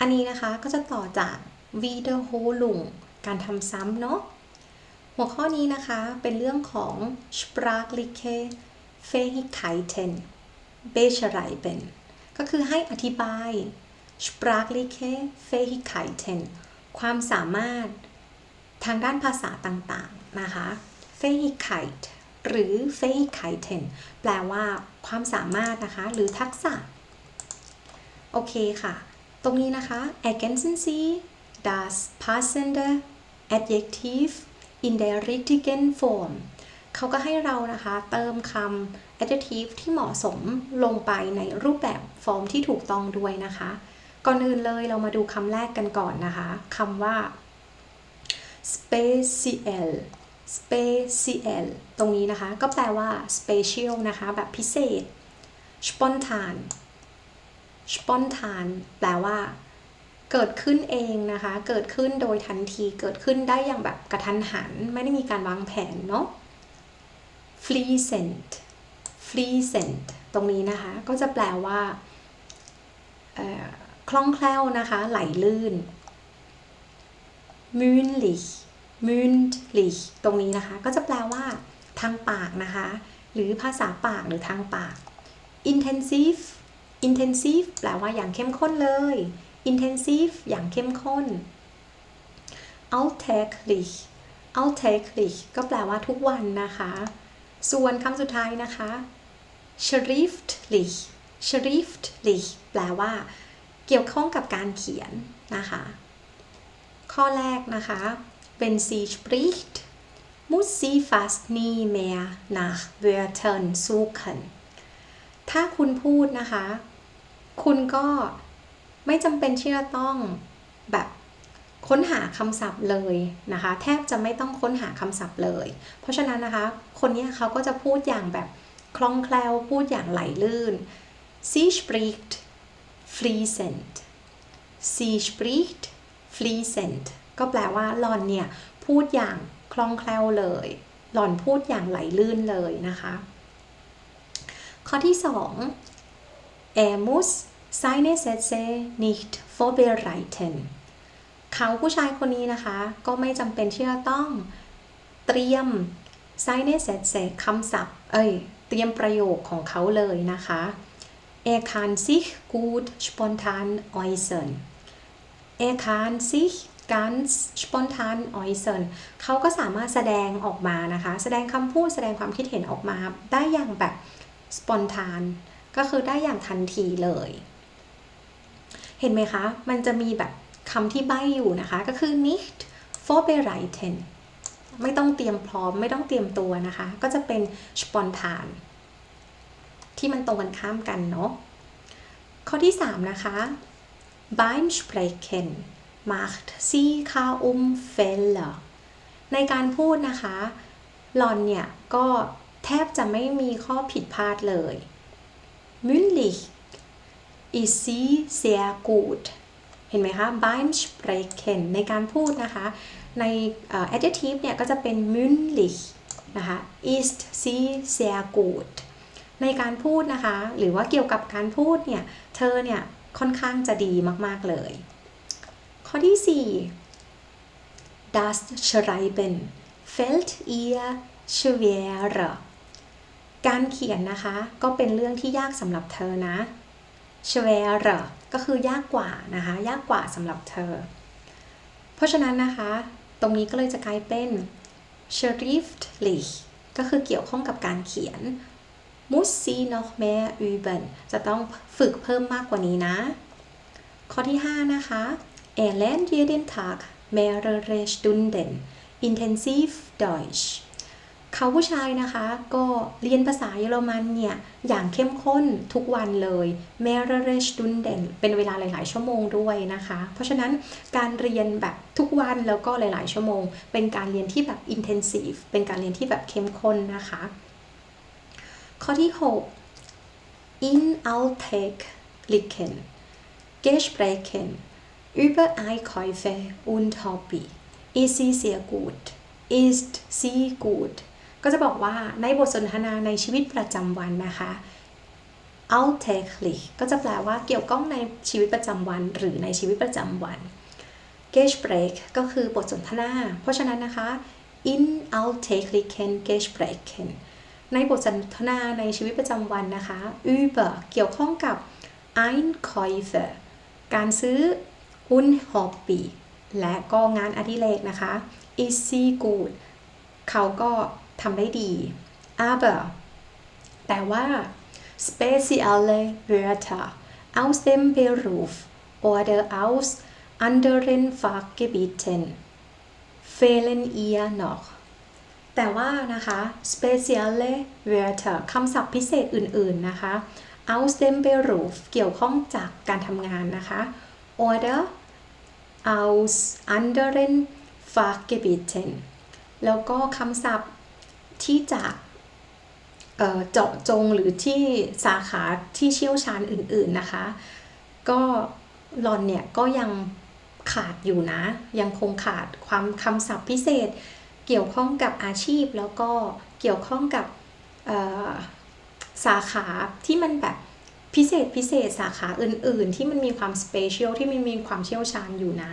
อันนี้นะคะก็จะต่อจาก wiederholung การทำซ้ำเนาะ หัวข้อนี้นะคะเป็นเรื่องของ sprachliche Fähigkeiten beschreiben ก็คือให้อธิบาย sprachliche Fähigkeiten ความสามารถทางด้านภาษาต่างๆนะคะ Fähigkeit หรือ Fähigkeiten แปลว่าความสามารถนะคะ หรือทักษะ โอเคค่ะ ตรงนี้นะคะ ergänzen Sie das passende Adjektiv in der richtigen Form เขาก็ให้เรานะคะเติมคำ adjective ที่เหมาะสมลงไปในรูปแบบฟอร์มที่ถูกต้องด้วยนะคะ ก่อนอื่นเลยเรามาดูคำแรกกันก่อนนะคะคำว่า special special ตรงนี้นะคะ ก็แปลว่า special นะคะ แบบพิเศษ spontan spontan แปลว่า เกิดขึ้นเองนะคะ เกิดขึ้นโดยทันที เกิดขึ้นได้อย่างแบบกระทันหัน ไม่ได้มีการวางแผนเนาะ fließend fließend ตรงนี้นะคะ ก็จะแปลว่าคล่องแคล่วนะคะ ไหลลื่น mündlich mündlich ตรงนี้นะคะ ก็จะแปลว่า ทางปากนะคะ หรือภาษาปากหรือทางปาก intensive intensive แปลว่าอย่างเข้มข้นเลย intensive อย่างเข้มข้น alltäglich alltäglich ก็แปลว่าทุกวันนะคะ ส่วนคำสุดท้ายนะคะ schriftlich schriftlich แปลว่า เกี่ยวข้องกับการเขียนนะคะ ข้อแรกนะคะ wenn sie spricht muss sie fast nie mehr nach Wörtern suchen ถ้าคุณพูดนะคะ คุณก็ไม่จำเป็นที่จะต้องแบบค้นหาคำศัพท์เลยนะคะ แทบจะไม่ต้องค้นหาคำศัพท์เลย เพราะฉะนั้นนะคะ คนนี้เขาก็จะพูดอย่างแบบคล่องแคล่วพูดอย่างไหลลื่น sie spricht fließend sie spricht fließend ก็แปลว่าหลอนเนี่ย พูดอย่างคล่องแคล่วเลย หลอนพูดอย่างไหลลื่นเลยนะคะ ข้อที่ 2 er muss seine Sätze nicht vorbereiten เขาผู้ชายคนนี้นะคะ ก็ไม่จำเป็นที่จะต้องเตรียม seine Sätze คำศัพท์ เอ้ย เตรียมประโยคของเขาเลยนะคะ er kann sich gut spontan äußern er kann sich ganz spontan äußern เขาก็สามารถแสดงออกมานะคะ แสดงคำพูด แสดงความคิดเห็นออกมาได้อย่างแบบ spontan ก็คือได้อย่างทันทีเลย เห็นไหมคะ มันจะมีแบบคำที่ใบ้อยู่นะคะ ก็คือ nicht vorbereiten ไม่ต้องเตรียมพร้อม ไม่ต้องเตรียมตัวนะคะ ก็จะเป็น spontan ที่มันตรงกันข้ามกันเนาะ ข้อที่ 3 นะคะ beim sprechen macht sie kaum Fehler ในการพูดนะคะ หลอนเนี่ย ก็แทบจะไม่มีข้อผิดพลาดเลย mündlich ist sie sehr gut เห็นไหมคะ beim sprechen ในการพูดนะคะ ใน adjective เนี่ยก็จะเป็น mündlich นะคะ ist sie sehr gut ในการพูดนะคะ หรือว่าเกี่ยวกับการพูดเนี่ย เธอเนี่ยค่อนข้างจะดีมาก ๆ เลย ข้อที่ 4 das Schreiben fällt ihr schwerer การเขียนนะคะก็เป็นเรื่องที่ยากสำหรับเธอนะ s c h w e r e ก็คือยากกว่านะคะ ยากกว่าสำหรับเธอ เพราะฉะนั้นนะคะ ตรงนี้ก็เลยจะกลายเป็น schriftlich ก็คือเกี่ยวข้องกับการเขียน muss sie noch mehr üben จะต้องฝึกเพิ่มมากกว่านี้นะ ข้อที่ 5 นะคะ er lernt jeden Tag mehrere Stunden intensiv Deutsch เขาผู้ชายนะคะก็เรียนภาษาเยอรมันเนี่ย อย่างเข้มข้นทุกวันเลย mehrere Stunden เป็นเวลาหลาย ๆ ชั่วโมงด้วยนะคะ เพราะฉะนั้นการเรียนแบบทุกวันแล้วก็หลาย ๆ ชั่วโมง เป็นการเรียนที่แบบ intensive เป็นการเรียนที่แบบเข้มข้นนะคะ ข้อที่ 6 in alltäglichen Gesprächen über Einkäufe und Hobby ist sie sehr gut ist sie gut ก็จะบอกว่าในบทสนทนาในชีวิตประจำวันนะคะ alltäglich ก็จะแปลว่าเกี่ยวข้องในชีวิตประจำวัน หรือในชีวิตประจำวัน Gespräch ก็คือบทสนทนา เพราะฉะนั้นนะคะ in alltäglichen Gesprächen ในบทสนทนาในชีวิตประจำวันนะคะ über เกี่ยวข้องกับ Einkäufe การซื้อ und Hobby และก็งานอดิเรกนะคะ is sie gut เขาก็ ทำได้ดี aber แต่ว่า spezielle Wörter aus dem Beruf oder aus anderen Fachgebieten fehlen ihr noch แต่ว่านะคะ spezielle Wörter คำศัพท์พิเศษอื่นๆนะคะ aus dem Beruf เกี่ยวข้องจากการทำงานนะคะ oder aus anderen Fachgebieten แล้วก็คำศัพท์ ที่จากเจาะจงหรือที่สาขาที่เชี่ยวชาญอื่นๆนะคะ ก็ลอนเนี่ยก็ยังขาดอยู่นะ ยังคงขาดความคำศัพท์พิเศษ เกี่ยวข้องกับอาชีพแล้วก็เกี่ยวข้องกับสาขาที่มันแบบพิเศษพิเศษสาขาอื่นๆ ที่มันมีความสเปเชียลที่มันมีความเชี่ยวชาญอยู่นะ